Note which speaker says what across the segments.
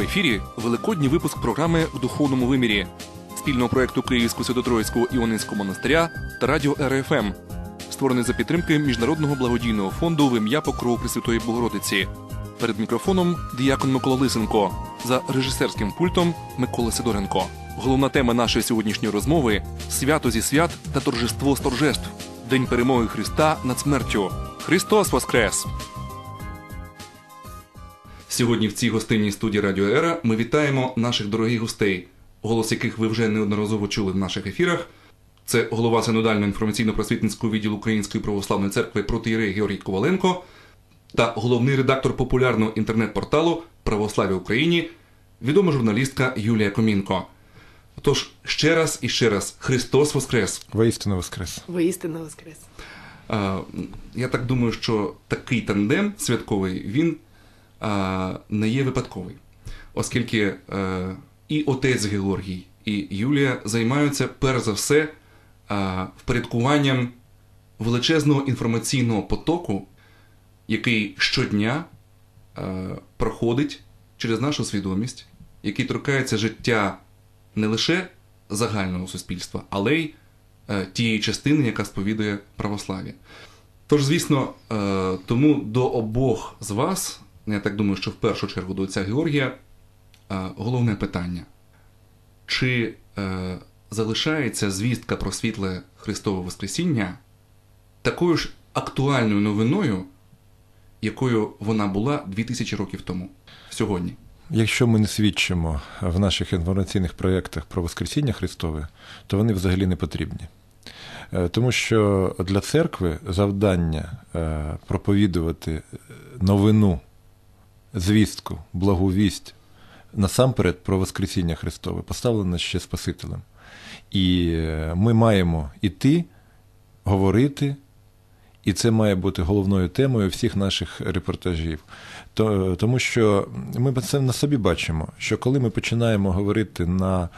Speaker 1: В ефірі великодній випуск програми в духовному вимірі спільного проекту Київського Святотроїцького Іонинського монастиря та радіо РФМ, створений за підтримки Міжнародного благодійного фонду в ім'я Покрову Пресвятої Богородиці. Перед мікрофоном діякон Микола Лисенко за режисерським пультом Микола Сидоренко. Головна тема нашої сьогоднішньої розмови свято зі свят та торжество з торжеств. День перемоги Христа над смертю. Христос Воскрес! Сьогодні в цій гостинній студії Радіо Ера ми вітаємо наших дорогих гостей, голос яких ви вже неодноразово чули в наших ефірах. Це голова синодального інформаційно-просвітницького відділу Української православної церкви протиєрей Георгій Коваленко та головний редактор популярного інтернет-порталу Православ'я Україні, відома журналістка Юлія Комінко. Тож ще раз і ще раз Христос Воскрес!
Speaker 2: Воістину воскрес.
Speaker 3: Воістину воскрес.
Speaker 1: Я так думаю, що такий тандем святковий він не є випадковий, оскільки і отець Георгій, і Юлія займаються перш за все впорядкуванням величезного інформаційного потоку, який щодня проходить через нашу свідомість, який торкається життя не лише загального суспільства, але й е, тієї частини, яка сповідує православ'я. Тож, звісно, е, тому до обох з вас, я так думаю, що в першу чергу до отця Георгія, е, головне питання: чи е, залишається звістка про світле Христове Воскресіння такою ж актуальною новиною, якою вона була 2000 років тому сьогодні?
Speaker 2: Якщо ми не свідчимо в наших інформаційних проєктах про Воскресіння Христове, то вони взагалі не потрібні. Е, Тому що для церкви завдання проповідувати новину, звістку, благовість насамперед про Воскресіння Христове поставлено ще Спасителем. І е, ми маємо іти, говорити. І це має бути головною темою всіх наших репортажів. То, Тому що ми це на собі бачимо, що коли ми починаємо говорити на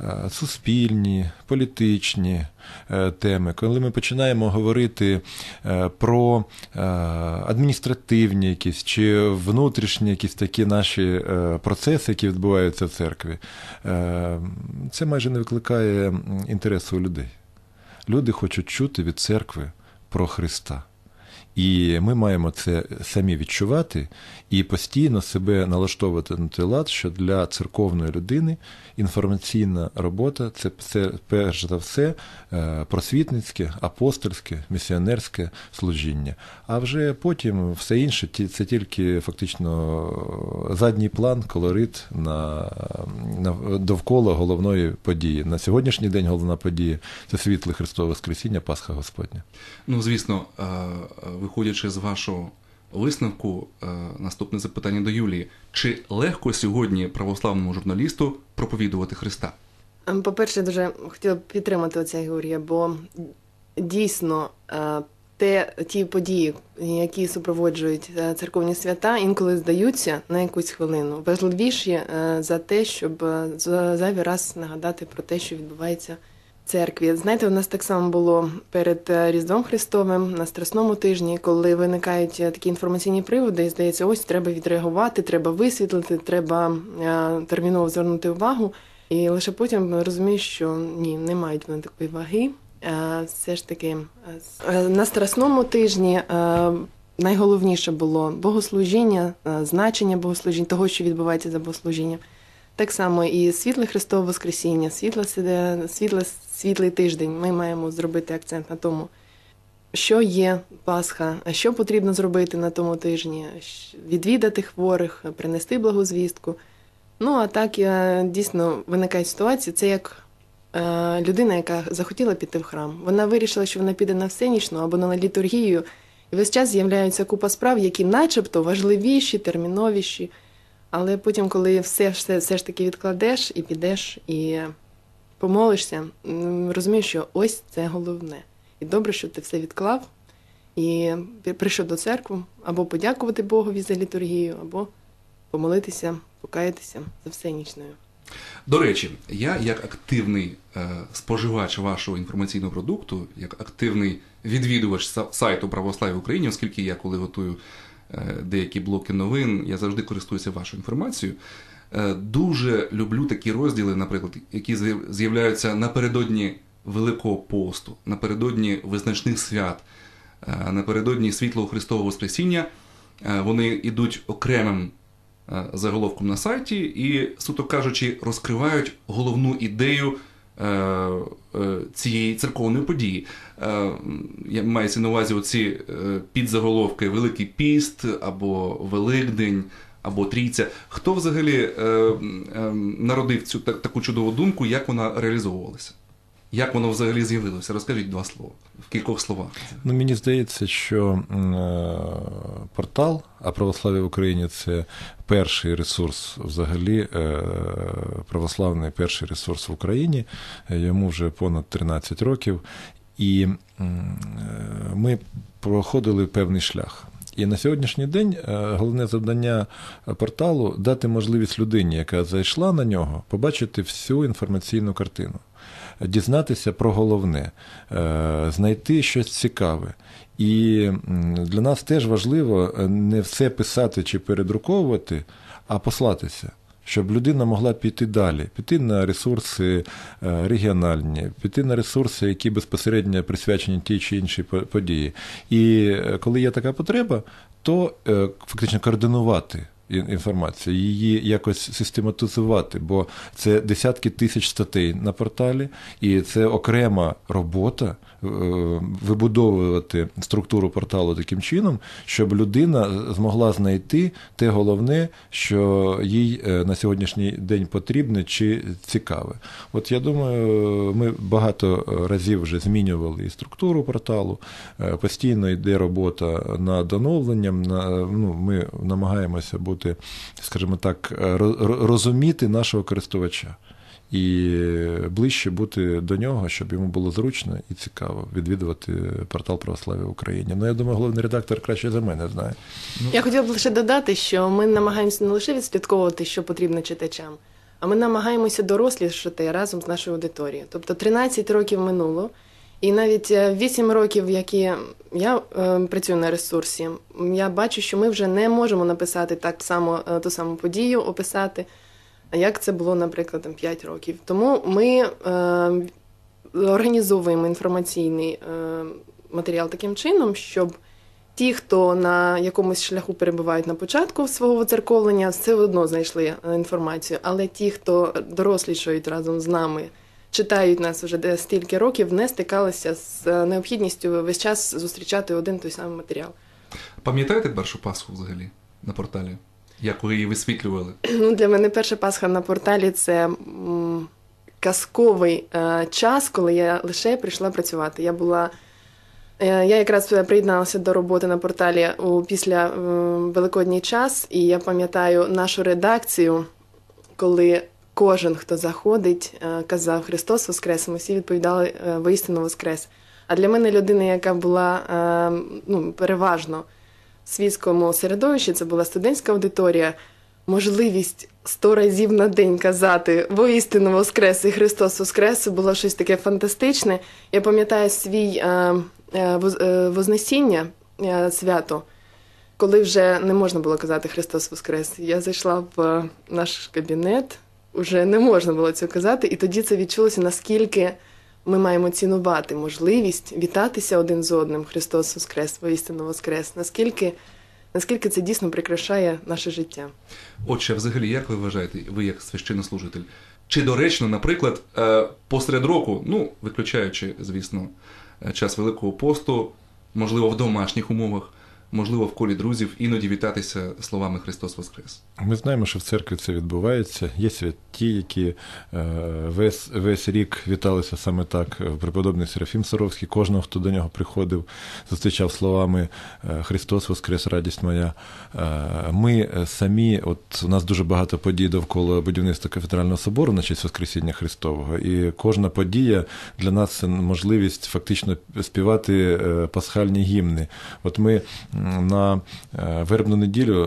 Speaker 2: е, суспільні, політичні е, теми, коли ми починаємо говорити е, про адміністративні якісь чи внутрішні якісь такі наші процеси, які відбуваються в церкві, це майже не викликає інтересу у людей. Люди хочуть чути від церкви про Христа. І ми маємо це самі відчувати і постійно себе налаштовувати на той лад, що для церковної людини інформаційна робота це, це перш за все просвітницьке, апостольське, місіонерське служіння. А вже потім все інше це тільки фактично задній план, колорит на, на довкола головної події. На сьогоднішній день головна подія це світле Христове Воскресіння, Пасха Господня.
Speaker 1: Ну, звісно, виходячи з вашого висновку, наступне запитання до Юлії: чи легко сьогодні православному журналісту проповідувати Христа?
Speaker 3: По-перше, дуже хотіла б підтримати оця Георгія, бо дійсно те, ті події, які супроводжують церковні свята, інколи здаються на якусь хвилину, важливіші за те, щоб зайвий раз нагадати про те, що відбувається церкві. Знаєте, у нас так само було перед Різдвом Христовим на Страсному тижні, коли виникають такі інформаційні приводи, і здається, ось треба відреагувати, треба висвітлити, треба терміново звернути увагу. І лише потім розумієш, що ні, не мають вони такої ваги. Все ж таки на Страсному тижні. Найголовніше було богослужіння, значення богослужіння, того, що відбувається за богослужінням. Так само і світле Христове Воскресіння, світле, світле, світлий тиждень. Ми маємо зробити акцент на тому, що є Пасха, що потрібно зробити на тому тижні, відвідати хворих, принести благозвістку. Ну, а так дійсно виникає ситуація, це як людина, яка захотіла піти в храм. Вона вирішила, що вона піде на всенічну або на літургію, і весь час з'являються купа справ, які начебто важливіші, терміновіші. Але потім, коли все, все все ж таки відкладеш і підеш, і помолишся, розумієш, що ось це головне. І добре, що ти все відклав і прийшов до церкви, або подякувати Богові за літургію, або помолитися, покаятися за всенічною.
Speaker 1: До речі, я як активний е, споживач вашого інформаційного продукту, як активний відвідувач сайту Православ'я Україні, оскільки я коли готую деякі блоки новин, я завжди користуюся вашою інформацією. е, дуже люблю такі розділи, наприклад, які з'являються напередодні Великого посту, напередодні визначних свят, е, напередодні світлого Христового Воскресіння. Е, Вони йдуть окремим е, заголовком на сайті і, суто кажучи, розкривають головну ідею е, е, цієї церковної події. Е, Я мається на увазі оці е, підзаголовки Великий Піст або Великдень. Або трійця. Хто взагалі е, е, народив цю та- таку чудову думку, як вона реалізовувалася? Як воно взагалі з'явилося? Розкажіть два слова в кількох словах.
Speaker 2: Ну, мені здається, що е, портал, а православ'я в Україні це перший ресурс, взагалі, е, православний перший ресурс в Україні. Йому вже понад 13 років. І е, ми проходили певний шлях. І на сьогоднішній день головне завдання порталу дати можливість людині, яка зайшла на нього, побачити всю інформаційну картину дізнатися про головне, е, знайти щось цікаве. І для нас теж важливо е, не все писати чи передруковувати, а послатися. Щоб людина могла піти далі, піти на ресурси е, регіональні, піти на ресурси, які безпосередньо присвячені тій чи іншій по- події. І коли є така потреба, то фактично координувати інформацію, її якось систематизувати, бо це десятки тисяч статей на порталі, і це окрема робота е, вибудовувати структуру порталу таким чином, щоб людина змогла знайти те головне, що їй е, на сьогоднішній день потрібне чи цікаве. От я думаю, ми багато разів вже змінювали і структуру порталу. е, Постійно йде робота над оновленням. На, ну, ми намагаємося бути, скажімо так, ро- ро- розуміти нашого користувача. І ближче бути до нього, щоб йому було зручно і цікаво відвідувати портал православ'я в Україні. Ну, я думаю, головний редактор краще за мене знає.
Speaker 3: Я хотіла б лише додати, що ми намагаємося не лише відслідковувати, що потрібно читачам, а ми намагаємося дорослішати разом з нашою аудиторією. Тобто 13 років минуло, і навіть е, 8 років, які я е, працюю на ресурсі, я бачу, що ми вже не можемо написати так само е, ту саму подію, описати, як це було, наприклад, 5 років. Тому ми е, організовуємо інформаційний е, матеріал таким чином, щоб ті, хто на якомусь шляху перебувають на початку свого воцерковлення, все одно знайшли е, інформацію. Але ті, хто дорослішають разом з нами, читають нас вже стільки років, не стикалися з е, необхідністю весь час зустрічати один той самий матеріал.
Speaker 1: Пам'ятаєте першу Пасху взагалі на порталі? Як ви її висвітлювали?
Speaker 3: Ну, для мене перша Пасха на порталі це м, казковий е, час, коли я лише прийшла працювати. Я була. е, Я якраз приєдналася до роботи на порталі у після е, Великодній час, і я пам'ятаю нашу редакцію, коли кожен, хто заходить, е, казав Христос Воскрес, ми всі відповідали е, воістину Воскрес. А для мене людина, яка була е, ну, переважно в світському середовищі, це була студентська аудиторія, можливість сто разів на день казати воістину Воскрес і Христос Воскрес було щось таке фантастичне. Я пам'ятаю свій воз- Вознесіння свято, коли вже не можна було казати Христос Воскрес. Я зайшла в наш кабінет, вже не можна було цього казати, і тоді це відчулося, наскільки ми маємо цінувати можливість вітатися один з одним Христос Воскрес, воістину Воскрес, наскільки, наскільки це дійсно прикрашає наше життя.
Speaker 1: Отже, взагалі, як ви вважаєте, ви як священнослужитель? Чи доречно, наприклад, е, посеред року, ну, виключаючи, звісно, е, час Великого посту, можливо, в домашніх умовах, можливо, в колі друзів, іноді вітатися словами Христос Воскрес?
Speaker 2: Ми знаємо, що в церкві це відбувається. Є святі, які е, весь, весь рік віталися саме так. Преподобний Серафім Саровський, кожного, хто до нього приходив, зустрічав словами е, Христос Воскрес, радість моя. Е, Ми самі, от у нас дуже багато подій довкола будівництва кафедрального собору на честь Воскресіння Христового, і кожна подія для нас це можливість фактично співати е, пасхальні гімни. От ми на е, вербну неділю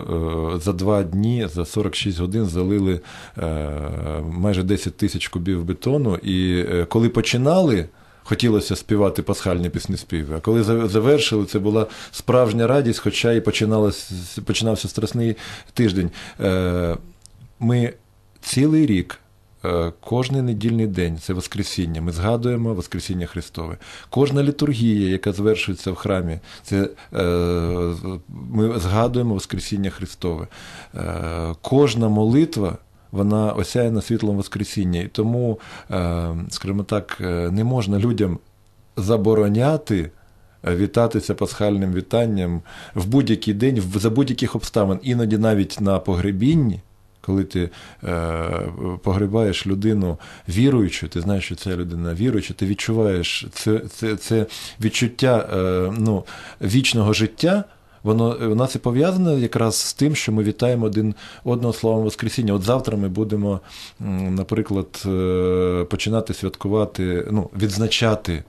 Speaker 2: е, за два дні, за 46 годин залили е, майже 10 тисяч кубів бетону. І е, коли починали, хотілося співати пасхальні пісні співи. А коли завершили, це була справжня радість, хоча і починався страсний тиждень. Е, Ми цілий рік. Е, кожний недільний день це Воскресіння. Ми згадуємо Воскресіння Христове. Кожна літургія, яка звершується в храмі, це е, ми згадуємо Воскресіння Христове. Е, кожна молитва. Вона осяяна світлом Воскресіння. І тому, скажімо так, не можна людям забороняти вітатися пасхальним вітанням в будь-який день, за будь-яких обставин, іноді навіть на погребінні коли ти е, погрібаєш людину віруючу, ти знаєш, що ця людина віруюча, ти відчуваєш це це, це відчуття е, ну, вічного життя. Воно у нас і пов'язане якраз з тим, що ми вітаємо один одного словом Воскресіння. От завтра ми будемо, наприклад, е, починати святкувати, ну, відзначати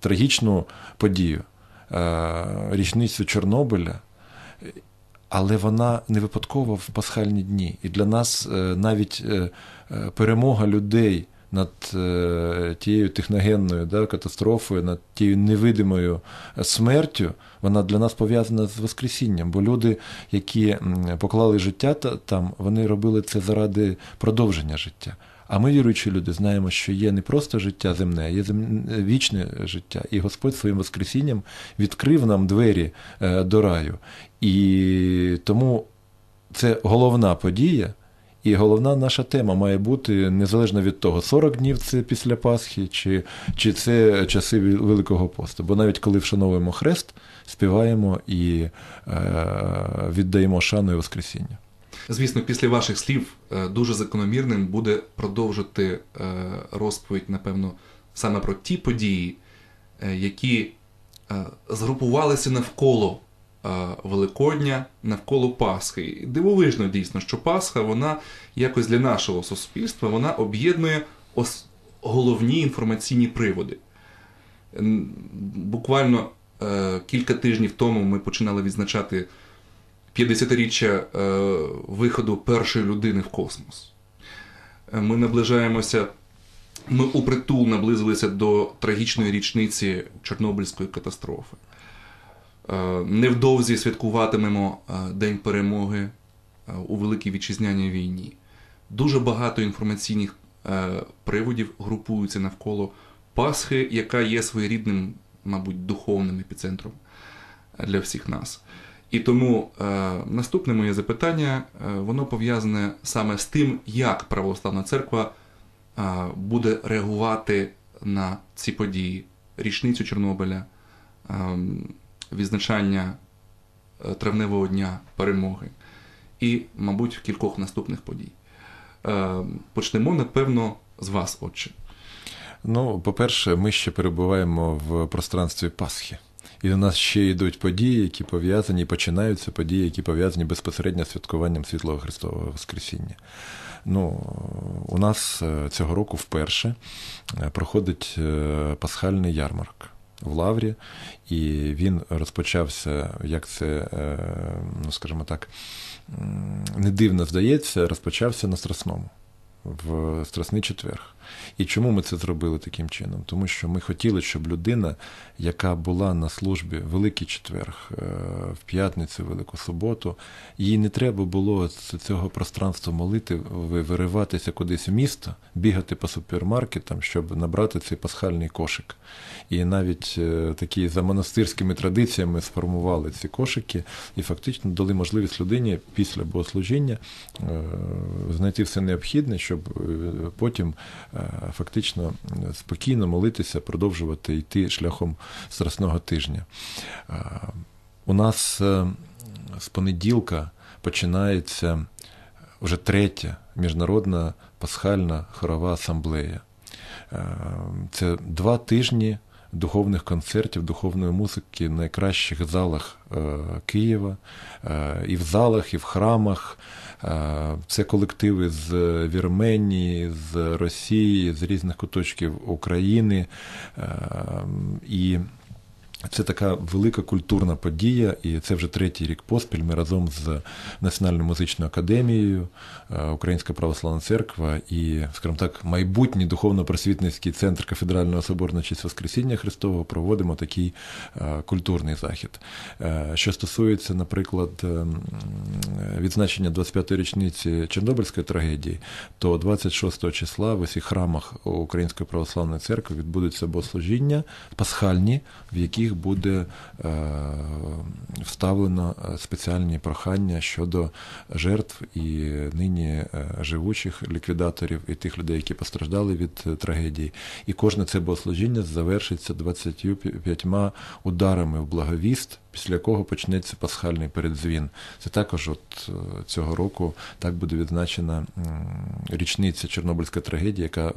Speaker 2: трагічну подію, е, річницю Чорнобиля але вона не випадкова в пасхальні дні. І для нас е, навіть е, е, перемога людей над тією техногенною да, катастрофою, над тією невидимою смертю, вона для нас пов'язана з Воскресінням. Бо люди, які поклали життя там, вони робили це заради продовження життя. А ми, віруючі люди, знаємо, що є не просто життя земне, а є вічне життя. І Господь своїм Воскресінням відкрив нам двері до раю. І тому це головна подія. І головна наша тема має бути незалежно від того, 40 днів це після Пасхи, чи чи це часи Великого посту. Бо навіть коли вшановуємо хрест, співаємо і е, віддаємо шану і Воскресіння.
Speaker 1: Звісно, після ваших слів е, дуже закономірним буде продовжити е, розповідь, напевно, саме про ті події, е, які згрупувалися навколо Великодня, навколо Пасхи. Дивовижно дійсно, що Пасха, вона якось для нашого суспільства вона об'єднує головні інформаційні приводи. Буквально кілька тижнів тому ми починали відзначати. 50-річчя е, виходу першої людини в космос. Е, ми наближаємося, ми упритул наблизилися до трагічної річниці Чорнобильської катастрофи. Е, невдовзі святкуватимемо День перемоги у Великій Вітчизняній війні. Дуже багато інформаційних приводів групуються навколо Пасхи, яка є своєрідним, мабуть, духовним епіцентром для всіх нас. І тому е, наступне моє запитання, е, воно пов'язане саме з тим, як православна церква е, буде реагувати на ці події, річницю Чорнобиля, е, відзначання е, травневого дня перемоги і, мабуть, кількох наступних подій. Е, почнемо, напевно, з вас, отче.
Speaker 2: Ну, по-перше, ми ще перебуваємо в пространстві Пасхи. І до нас ще йдуть події, які пов'язані, починаються події, які пов'язані безпосередньо з святкуванням Світлого Христового Воскресіння. Ну, У нас е, цього року вперше проходить пасхальний ярмарк в Лаврі, і він розпочався, як це, ну скажімо так, не дивно здається, розпочався на Страсному в Страсний четверг. І чому ми це зробили таким чином? Тому що ми хотіли, щоб людина, яка була на службі Великий четверг, е, в п'ятницю, Велику суботу, їй не треба було з цього пространства молити, вириватися кудись в місто, бігати по супермаркетам, щоб набрати цей пасхальний кошик. І навіть е, такі за монастирськими традиціями сформували ці кошики і фактично дали можливість людині після богослужіння е, знайти все необхідне, щоб потім фактично спокійно молитися, продовжувати йти шляхом страсного тижня. У нас е, з понеділка починається вже третя міжнародна пасхальна хорова асамблея. Е, це два тижні духовних концертів, духовної музики в найкращих залах е, Києва, і в залах, і в храмах. Це колективи з Вірменії, з Росії, з різних куточків України. І Це така велика культурна подія, і це вже третій рік поспіль. Ми разом з Національною музичною академією, е, Українська православна церква і, скажімо так, майбутній духовно-просвітницький центр кафедрального соборного честь Воскресіння Христового проводимо такий е, культурний захід. Е, що стосується, наприклад, відзначення 25-ї річниці Чорнобильської трагедії, то 26 числа в усіх храмах Української православної церкви відбудуться богослужіння пасхальні, в яких буде е, вставлено е, спеціальні прохання щодо жертв і нині е, живучих ліквідаторів і тих людей, які постраждали від трагедії. І кожне це богослужіння завершиться 25 ударами в благовіст після якого почнеться пасхальний передзвін. Це також от е, цього року так буде відзначена річниця Чорнобильської трагедії, яка е,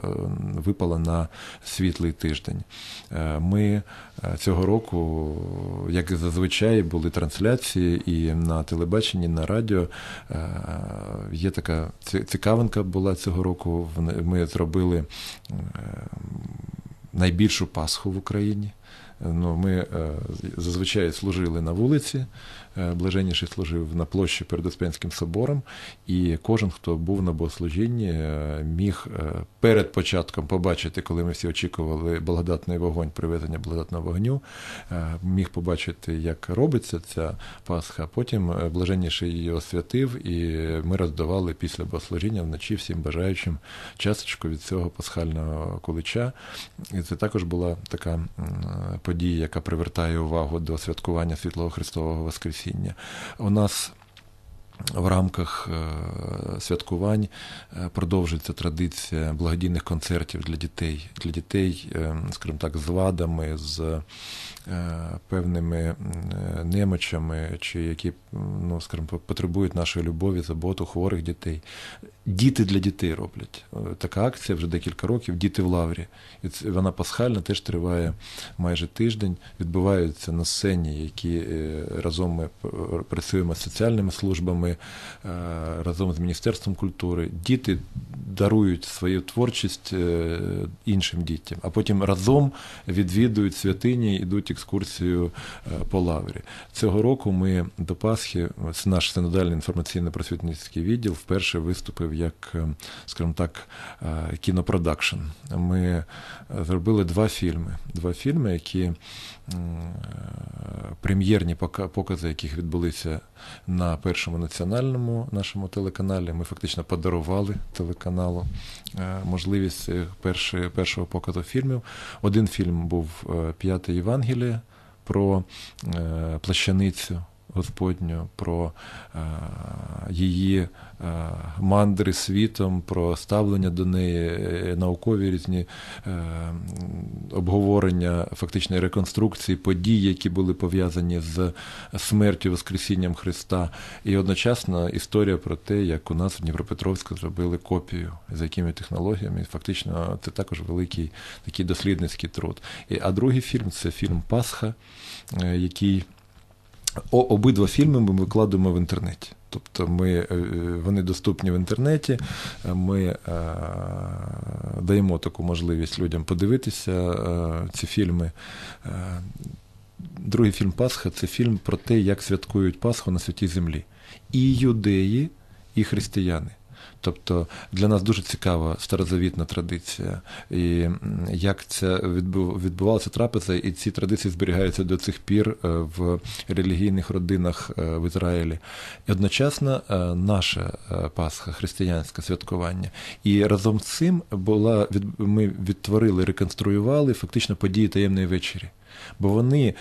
Speaker 2: випала на світлий тиждень. Е, ми цього року, як і зазвичай, були трансляції і на телебаченні, і на радіо. Є така цікавинка була цього року. Ми зробили найбільшу Пасху в Україні. Ну, Ми е, зазвичай служили на вулиці, блаженніший служив на площі перед Успенським собором, і кожен, хто був на богослужінні, е, міг е, перед початком побачити, коли ми всі очікували благодатний вогонь, привезення благодатного вогню, міг побачити, як робиться ця Пасха. Потім блаженніший її освятив, і ми роздавали після богослужіння вночі всім бажаючим часточку від цього пасхального кулича. І це також була така подія, яка привертає увагу до святкування Світлого Христового Воскресіння спасіння. У нас в рамках е, святкувань е, продовжується традиція благодійних концертів для дітей, для дітей, е, скажімо так, з вадами, з певними немочами, чи які ну, скажімо, потребують нашої любові, заботу, хворих дітей. Діти для дітей роблять. Така акція вже декілька років. Діти в лаврі. І вона пасхальна, теж триває майже тиждень. Відбуваються на сцені, які разом ми працюємо з соціальними службами. Е, разом з Міністерством культури. Діти дарують свою творчість е, іншим дітям, а потім разом відвідують святині, йдуть екскурсію е, по лаврі. Цього року ми до Пасхи, наш синодальний інформаційно-просвітницький відділ вперше виступив як, скажімо так, кінопродакшн. Ми зробили два фільми. Два фільми, які прем'єрні покази, яких відбулися на першому національному нашому телеканалі. Ми фактично подарували телеканалу е, можливість першого показу фільмів. Один фільм був е, П'яте Євангеліє про е, плащаницю. Господню, про е, її е, мандри світом, про ставлення до неї, е, наукові різні обговорення фактичної реконструкції подій, які були пов'язані з смертю Воскресінням Христа, і одночасно історія про те, як у нас в Дніпропетровську зробили копію, з якими технологіями. Фактично, це також великий такий дослідницький труд. А другий фільм це фільм Пасха, який Обидва фільми ми викладуємо в інтернеті. Тобто ми, е, вони доступні в інтернеті, ми е, даємо таку можливість людям подивитися е, ці фільми. Другий фільм Пасха це фільм про те, як святкують Пасху на святій землі. І юдеї, і християни. Тобто для нас дуже цікава старозавітна традиція, і як це відбувалося трапеза, і ці традиції зберігаються до цих пір е, в релігійних родинах е, в Ізраїлі. І одночасно е, наша Пасха, християнське святкування. І разом з цим була ми відтворили, реконструювали фактично події таємної вечері, бо вони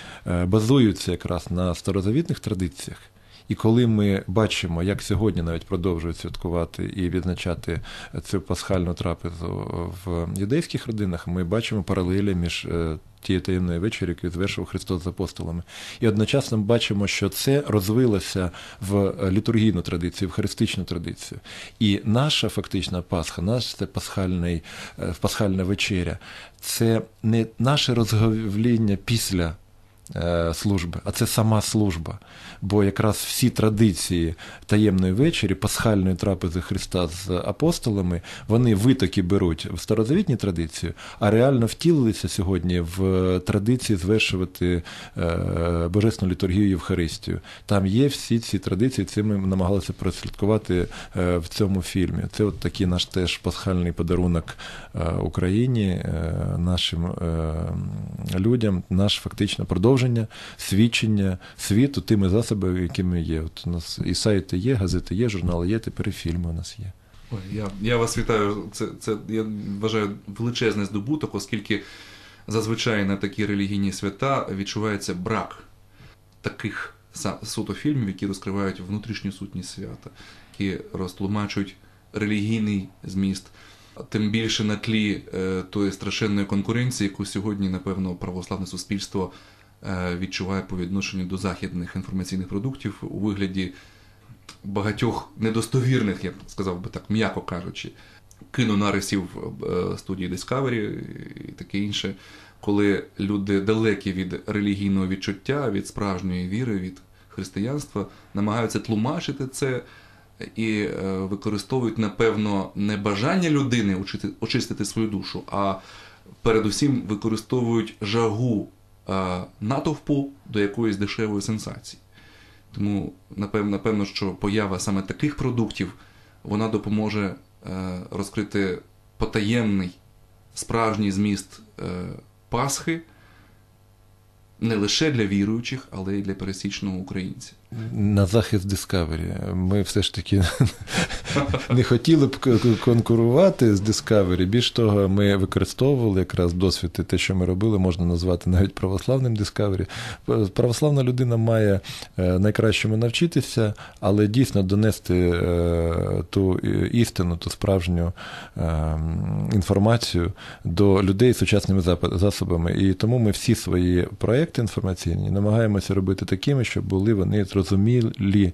Speaker 2: базуються якраз на старозавітних традиціях. І коли ми бачимо, як сьогодні навіть продовжують святкувати і відзначати цю пасхальну трапезу в юдейських родинах, ми бачимо паралелі між е, тієї таємної вечері, яку звершив Христос з апостолами. І одночасно бачимо, що це розвилося в літургійну традицію, в харистичну традицію. І наша фактична Пасха, наш це пасхальний, е, пасхальна вечеря це не наше розговління після служби, а це сама служба. Бо якраз всі традиції таємної вечері, пасхальної трапези Христа з апостолами, вони витоки беруть в старозавітні традиції, а реально втілилися сьогодні в традиції звершувати е, божественну літургію Євхаристію. Там є всі ці традиції, це ми намагалися прослідкувати е, в цьому фільмі. Це от такий наш теж пасхальний подарунок е, Україні, е, нашим е, людям, наш фактично продовження, свідчення світу тими засобами, якими є. От у нас і сайти є, газети є, журнали є, тепер і фільми у нас є.
Speaker 1: Ой, я, я вас вітаю. Це, це я вважаю величезний здобуток, оскільки зазвичай на такі релігійні свята відчувається брак таких суто фільмів, які розкривають внутрішню сутність свята, які розтлумачують релігійний зміст. Тим більше на тлі е, тої страшенної конкуренції, яку сьогодні, напевно, православне суспільство відчуває по відношенню до західних інформаційних продуктів у вигляді багатьох недостовірних, я б сказав би так, м'яко кажучи, кінонарисів е, студії Discovery і таке інше, коли люди далекі від релігійного відчуття, від справжньої віри, від християнства, намагаються тлумачити це і е, використовують, напевно, не бажання людини очистити свою душу, а передусім використовують жагу е, натовпу до якоїсь дешевої сенсації. Тому напевно, напевно, що поява саме таких продуктів вона допоможе е, розкрити потаємний справжній зміст е, Пасхи не лише для віруючих, але й для пересічного українця.
Speaker 2: На захист Discovery. Ми все ж таки не хотіли б конкурувати з Discovery. Більш того, ми використовували якраз досвід і те, що ми робили, можна назвати навіть православним Discovery. Православна людина має е, найкращому навчитися, але дійсно донести е, ту істину, ту справжню е, інформацію до людей сучасними засобами. І тому ми всі свої проекти інформаційні намагаємося робити такими, щоб були вони зрозумілі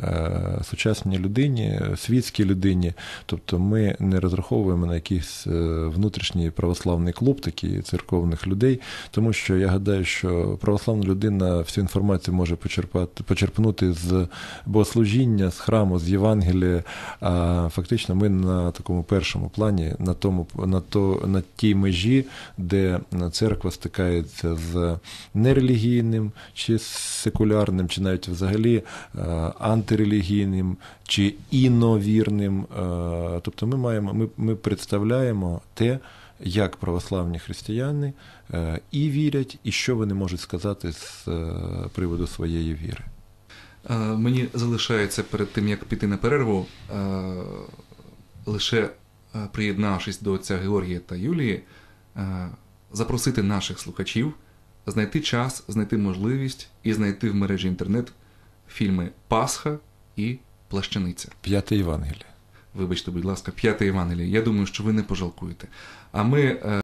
Speaker 2: е, сучасній людині, світській людині. Тобто ми не розраховуємо на якийсь е, внутрішній православний клуб, такий церковних людей, тому що я гадаю, що православна людина всю інформацію може почерпати, почерпнути з богослужіння, з храму, з Євангелія. А фактично ми на такому першому плані, на тому, на то, на тій межі, де церква стикається з нерелігійним, чи секулярним, чи навіть взагалі е, антирелігійним, чи іновірним. Е, Тобто ми маємо, ми, ми представляємо те, як православні християни е, і вірять, і що вони можуть сказати з приводу своєї віри.
Speaker 1: Мені залишається перед тим, як піти на перерву, лише приєднавшись до отця Георгія та Юлії, запросити наших слухачів знайти час, знайти можливість і знайти в мережі інтернет фільми Пасха і Плащаниця.
Speaker 2: П'яте Євангеліє.
Speaker 1: Вибачте, будь ласка, п'яте Євангеліє. Я думаю, що ви не пожалкуєте. А ми. е,